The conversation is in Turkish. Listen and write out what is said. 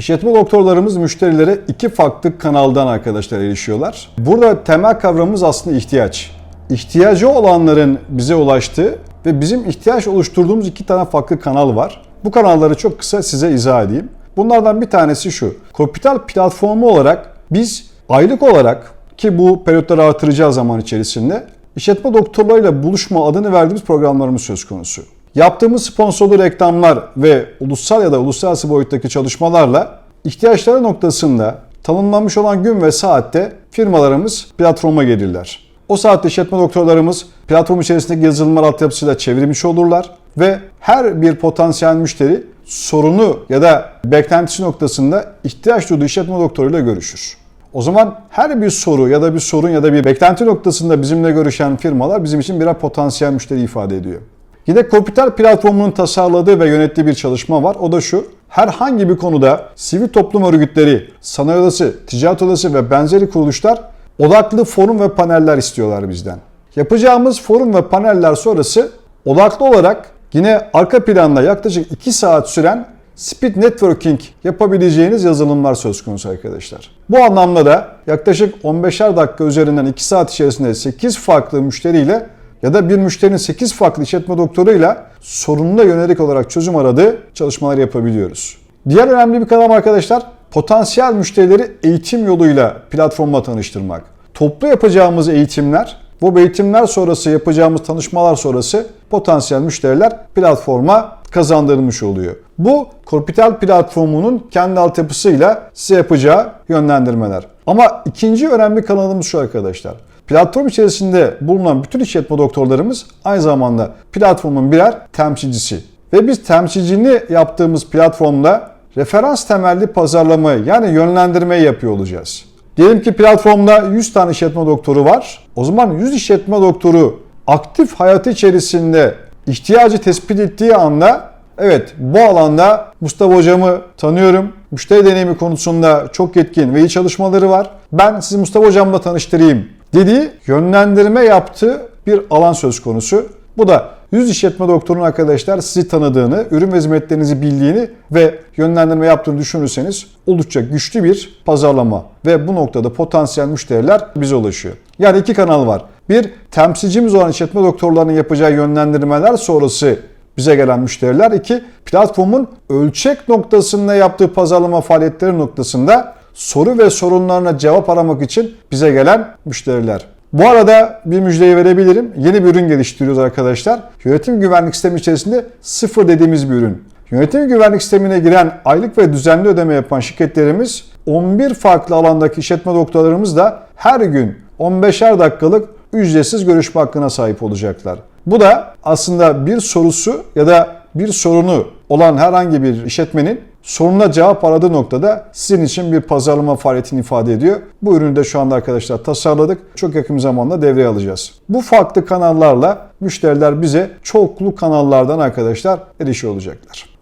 İşletme doktorlarımız müşterilere iki farklı kanaldan arkadaşlar erişiyorlar. Burada temel kavramımız aslında ihtiyaç. İhtiyacı olanların bize ulaştığı ve bizim ihtiyaç oluşturduğumuz iki tane farklı kanal var. Bu kanalları çok kısa size izah edeyim. Bunlardan bir tanesi şu. Kapital platformu olarak biz aylık olarak ki bu periyotları artıracağız zaman içerisinde işletme doktorlarıyla buluşma adını verdiğimiz programlarımız söz konusu. Yaptığımız sponsorlu reklamlar ve ulusal ya da uluslararası boyuttaki çalışmalarla ihtiyaçları noktasında tanımlanmış olan gün ve saatte firmalarımız platforma gelirler. O saatte işletme doktorlarımız platform içerisindeki yazılımlar altyapısıyla çevirmiş olurlar ve her bir potansiyel müşteri sorunu ya da beklentisi noktasında ihtiyaç duyduğu işletme doktoruyla görüşür. O zaman her bir soru ya da bir sorun ya da bir beklenti noktasında bizimle görüşen firmalar bizim için birer potansiyel müşteri ifade ediyor. Yine Kopital platformunun tasarladığı ve yönettiği bir çalışma var. O da şu. Herhangi bir konuda sivil toplum örgütleri, sanayi odası, ticaret odası ve benzeri kuruluşlar odaklı forum ve paneller istiyorlar bizden. Yapacağımız forum ve paneller sonrası odaklı olarak yine arka planda yaklaşık 2 saat süren speed networking yapabileceğiniz yazılımlar söz konusu arkadaşlar. Bu anlamda da yaklaşık 15'er dakika üzerinden 2 saat içerisinde 8 farklı müşteriyle ya da bir müşterinin 8 farklı işletme doktoruyla sorununa yönelik olarak çözüm aradığı çalışmalar yapabiliyoruz. Diğer önemli bir kanal arkadaşlar potansiyel müşterileri eğitim yoluyla platformla tanıştırmak. Toplu yapacağımız eğitimler, bu eğitimler sonrası yapacağımız tanışmalar sonrası potansiyel müşteriler platforma kazandırılmış oluyor. Bu Korpital platformunun kendi altyapısıyla size yapacağı yönlendirmeler. Ama ikinci önemli kanalımız şu arkadaşlar. Platform içerisinde bulunan bütün işletme doktorlarımız aynı zamanda platformun birer temsilcisi. Ve biz temsilciliğini yaptığımız platformda referans temelli pazarlamayı yani yönlendirmeyi yapıyor olacağız. Diyelim ki platformda 100 tane işletme doktoru var. O zaman 100 işletme doktoru aktif hayatı içerisinde ihtiyacı tespit ettiği anda evet bu alanda Mustafa hocamı tanıyorum. Müşteri deneyimi konusunda çok yetkin ve iyi çalışmaları var. Ben sizi Mustafa hocamla tanıştırayım dediği yönlendirme yaptığı bir alan söz konusu. Bu da 100 işletme doktorunun arkadaşlar sizi tanıdığını, ürün ve hizmetlerinizi bildiğini ve yönlendirme yaptığını düşünürseniz oldukça güçlü bir pazarlama ve bu noktada potansiyel müşteriler bize ulaşıyor. Yani iki kanal var. Bir, temsilcimiz olan işletme doktorlarının yapacağı yönlendirmeler sonrası bize gelen müşteriler. İki, platformun ölçek noktasında yaptığı pazarlama faaliyetleri noktasında soru ve sorunlarına cevap aramak için bize gelen müşteriler. Bu arada bir müjdeyi verebilirim. Yeni bir ürün geliştiriyoruz arkadaşlar. Yönetim güvenlik sistemi içerisinde sıfır dediğimiz bir ürün. Yönetim güvenlik sistemine giren aylık ve düzenli ödeme yapan şirketlerimiz 11 farklı alandaki işletme doktorlarımız da her gün 15'er dakikalık ücretsiz görüşme hakkına sahip olacaklar. Bu da aslında bir sorusu ya da bir sorunu olan herhangi bir işletmenin sorununa cevap aradığı noktada sizin için bir pazarlama faaliyetini ifade ediyor. Bu ürünü de şu anda arkadaşlar tasarladık. Çok yakın zamanda devreye alacağız. Bu farklı kanallarla müşteriler bize çoklu kanallardan arkadaşlar erişiyor olacaklar.